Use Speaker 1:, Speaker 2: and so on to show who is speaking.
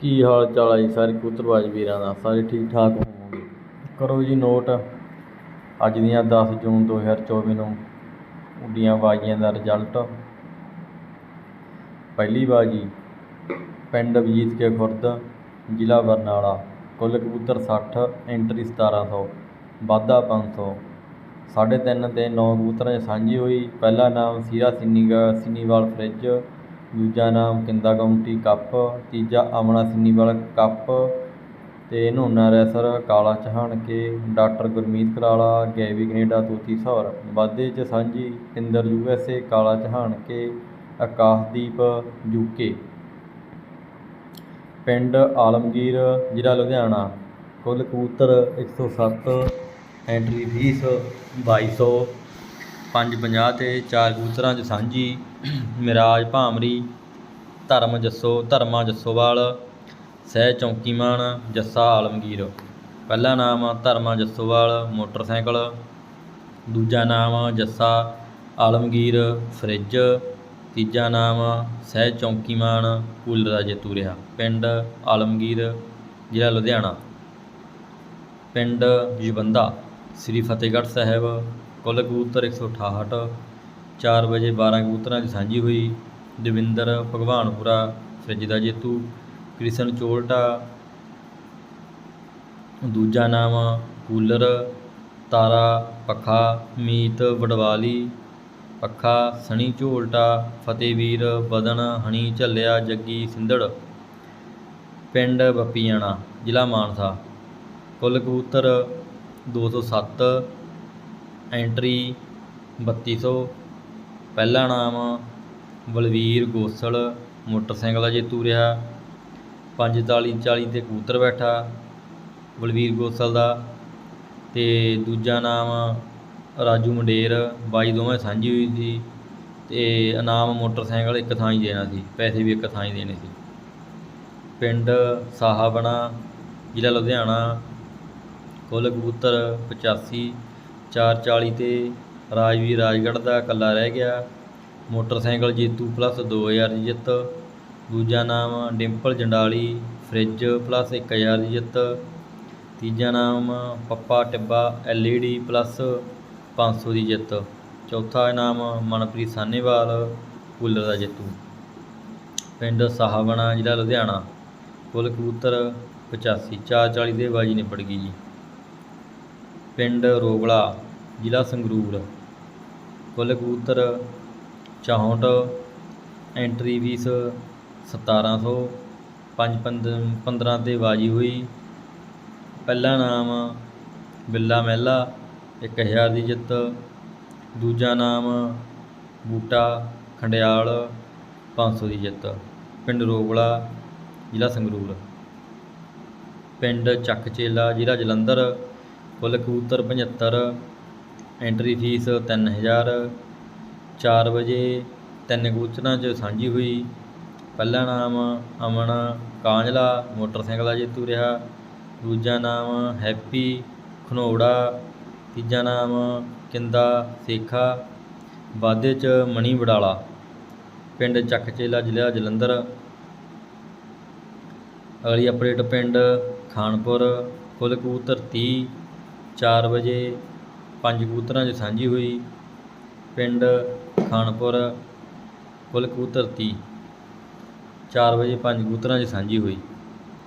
Speaker 1: ਕੀ ਹਾਲ ਚਾਲ ਹੈ ਜੀ? ਸਾਰੇ ਕਬੂਤਰਬਾਜ਼ ਵੀਰਾਂ ਦਾ, ਸਾਰੇ ਠੀਕ ਠਾਕ ਹੋਵੋਗੇ? ਕਰੋ ਜੀ ਨੋਟ। ਅੱਜ ਦੀਆਂ 10 ਜੂਨ 2024 ਨੂੰ ਉੱਡੀਆਂ ਬਾਜ਼ੀਆਂ ਦਾ ਰਿਜ਼ਲਟ। ਪਹਿਲੀ ਬਾਜੀ ਪਿੰਡ ਵਜੀਦ ਕੇ ਖੁਰਦ, ਜ਼ਿਲ੍ਹਾ ਬਰਨਾਲਾ, ਕੁੱਲ ਕਬੂਤਰ 60 ਐਂਟਰੀ 1700 ਵਾਧਾ 500 ਸਾਢੇ ਤਿੰਨ ਤੇ 9 ਕਬੂਤਰਾਂ 'ਚ ਸਾਂਝੀ ਹੋਈ। ਪਹਿਲਾ ਨਾਮ ਸੀਰਾ ਸਿੰਨੀਗਾ ਸਿਨੀਵਾਲ ਫਰਿੱਜ ਦੂਜਾ ਨਾਮ ਕਿੰਦਾ ਕਾਉਂਟੀ ਕੱਪ, ਤੀਜਾ ਅਮਨਾ ਸਿੰਨੀਵਾਲ ਕੱਪ ਅਤੇ ਨੋਨਾ ਰੈਸਰ, ਕਾਲਾ ਚਹਾਣਕੇ ਡਾਕਟਰ ਗੁਰਮੀਤ ਕਰਾਲਾ, ਗੈਵੀ ਕੈਨੇਡਾ ਤੋਤੀ ਸੌਰ ਵਾਧੇ 'ਚ ਸਾਂਝੀ, ਇੰਦਰ ਯੂ ਐਸ ਏ, ਕਾਲਾ ਚਹਾਣਕੇ ਆਕਾਸ਼ਦੀਪ ਯੂ ਕੇ। ਪਿੰਡ ਆਲਮਗੀਰ, ਜ਼ਿਲ੍ਹਾ ਲੁਧਿਆਣਾ। ਕੁੱਲ ਕਬੂਤਰ 107 ਐਂਟਰੀ ਫੀਸ 2200 550 ਤੇ ਚਾਰ ਕਬੂਤਰਾਂ 'ਚ ਸਾਂਝੀ। ਮਿਰਾਜ ਭਾਮਰੀ, ਧਰਮ ਜੱਸੋ, ਧਰਮਾ ਜੱਸੋਵਾਲ, ਸਹਿ ਚੌਂਕੀਮਾਨ ਜੱਸਾ ਆਲਮਗੀਰ। ਪਹਿਲਾ ਨਾਮ ਧਰਮਾ ਜੱਸੋਵਾਲ, ਮੋਟਰਸਾਈਕਲ। ਦੂਜਾ ਨਾਮ ਜੱਸਾ ਆਲਮਗੀਰ, ਫਰਿੱਜ। ਤੀਜਾ ਨਾਮ ਸਹਿ ਚੌਂਕੀਮਾਨ ਕੂਲਰ ਦਾ ਜੇਤੂ ਰਿਹਾ। ਪਿੰਡ ਆਲਮਗੀਰ, ਜ਼ਿਲ੍ਹਾ ਲੁਧਿਆਣਾ। ਪਿੰਡ ਜਵੰਦਾ, ਸ੍ਰੀ ਫਤਿਹਗੜ੍ਹ ਸਾਹਿਬ। ਕੁੱਲ ਕਬੂਤਰ 168 4 ਵਜੇ 12 ਕਬੂਤਰਾਂ ਦੀ ਸਾਂਝੀ ਹੋਈ। ਦਵਿੰਦਰ ਭਗਵਾਨਪੁਰਾ ਫਰਿੱਜ ਦਾ ਜੇਤੂ, ਕ੍ਰਿਸ਼ਨ ਚੋਲਟਾ, ਦੂਜਾ ਨਾਮ ਕੂਲਰ, ਤਾਰਾ, ਪੱਖਾ, ਮੀਤ ਵਡਵਾਲੀ, ਪੱਖਾ, ਸਣੀ ਝੋਲਟਾ ਫਤਿਹਵੀਰ ਬਦਨ ਹਣੀ ਝੱਲਿਆ, ਜੱਗੀ ਸਿੰਧੜ ਪਿੰਡ ਬੱਪੀਆਣਾ, ਜ਼ਿਲ੍ਹਾ ਮਾਨਸਾ। ਕੁੱਲ ਕਬੂਤਰ 207 ਐਂਟਰੀ 3200 ਪਹਿਲਾ ਨਾਮ ਬਲਵੀਰ ਗੋਸਲ, ਮੋਟਰਸਾਈਕਲ ਦਾ ਜੇਤੂ ਰਿਹਾ। 540 40 ਤੇ ਕਬੂਤਰ ਬੈਠਾ ਬਲਵੀਰ ਗੋਸਲ ਦਾ। ਤੇ ਦੂਜਾ ਨਾਮ ਰਾਜੂ ਮੰਡੇਰ, ਬਾਈ ਦੋਵੇਂ ਸਾਂਝੀ ਹੋਈ ਸੀ। ਤੇ ਇਨਾਮ ਮੋਟਰਸਾਈਕਲ ਇੱਕ ਥਾਂ ਹੀ ਦੇਣਾ ਸੀ, ਪੈਸੇ ਵੀ ਇੱਕ ਥਾਂ ਹੀ ਦੇਣੇ ਸੀ। ਪਿੰਡ ਸਾਹਾਬਣਾ, ਜ਼ਿਲ੍ਹਾ ਲੁਧਿਆਣਾ। ਕੁੱਲ ਕਬੂਤਰ 85 440 ਤੇ ਰਾਜਵੀਰ ਰਾਜਗੜ੍ਹ ਦਾ ਇਕੱਲਾ ਰਹਿ ਗਿਆ। ਮੋਟਰਸਾਈਕਲ ਜੇਤੂ ਪਲੱਸ 2000 ਦੀ ਜਿੱਤ, ਦੂਜਾ ਨਾਮ ਡਿੰਪਲ ਜੰਡਾਲੀ, ਫਰਿੱਜ ਪਲੱਸ 1000 ਦੀ ਜਿੱਤ, ਤੀਜਾ ਨਾਮ ਪੱਪਾ ਟਿੱਬਾ ਐਲਈਡੀ ਪਲੱਸ 500 ਦੀ ਜਿੱਤ, ਚੌਥਾ ਇਨਾਮ ਮਨਪ੍ਰੀਤ ਸਾਨੇਵਾਲ ਕੂਲਰ ਦਾ ਜੇਤੂ। ਪਿੰਡ ਸਾਹਾਬਣਾ ਜ਼ਿਲ੍ਹਾ ਲੁਧਿਆਣਾ ਕੁੱਲ ਕਬੂਤਰ 85 440 ਦੇ ਬਾਜੀ ਨਿਬੜ ਗਈ ਜੀ। ਪਿੰਡ ਰੋਗਲਾ ਜ਼ਿਲ੍ਹਾ ਸੰਗਰੂਰ। ਕੁੱਲ ਕਬੂਤਰ 64 ਐਂਟਰੀ ਫੀਸ 1700 ਪੰਜ ਪੰਦ 15 ਤੇ ਬਾਜੀ ਹੋਈ। ਪਹਿਲਾ ਨਾਮ ਬਿੱਲਾ ਮਹਿਲਾ 1000 ਦੀ ਜਿੱਤ। ਦੂਜਾ ਨਾਮ ਬੂਟਾ ਖੰਡਿਆਲ 500 ਦੀ ਜਿੱਤ। ਪਿੰਡ ਰੋਗਲਾ ਜ਼ਿਲ੍ਹਾ ਸੰਗਰੂਰ। ਪਿੰਡ ਚੱਕਚੇਲਾ ਜ਼ਿਲ੍ਹਾ ਜਲੰਧਰ। ਕੁੱਲ ਕਬੂਤਰ 75 ਐਂਟਰੀ ਫੀਸ 3000 4 ਵਜੇ ਤਿੰਨ ਕਬੂਤਰਾਂ 'ਚ ਸਾਂਝੀ ਹੋਈ। ਪਹਿਲਾ ਨਾਮ ਅਮਨ ਕਾਂਜਲਾ, ਮੋਟਰਸਾਈਕਲ ਦਾ ਜੇਤੂ ਰਿਹਾ। ਦੂਜਾ ਨਾਮ ਹੈਪੀ ਖਨੋੜਾ, ਤੀਜਾ ਨਾਮ ਕਿੰਦਾ ਸੇਖਾ, ਵਾਧੇ 'ਚ ਮਣੀ ਵਡਾਲਾ। ਪਿੰਡ ਚੱਕਚੇਲਾ ਜ਼ਿਲ੍ਹਾ ਜਲੰਧਰ। ਅਗਲੀ ਅਪਡੇਟ ਪਿੰਡ ਖਾਨਪੁਰ। ਕੁੱਲ ਕਬੂਤਰ 30 4 ਵਜੇ ਪੰਜ ਕਬੂਤਰਾਂ 'ਚ ਸਾਂਝੀ ਹੋਈ। ਪਿੰਡ ਖਾਨਪੁਰ, ਕੁੱਲ ਕਬੂਤਰ 30 4 ਵਜੇ ਪੰਜ ਕਬੂਤਰਾਂ 'ਚ ਸਾਂਝੀ ਹੋਈ।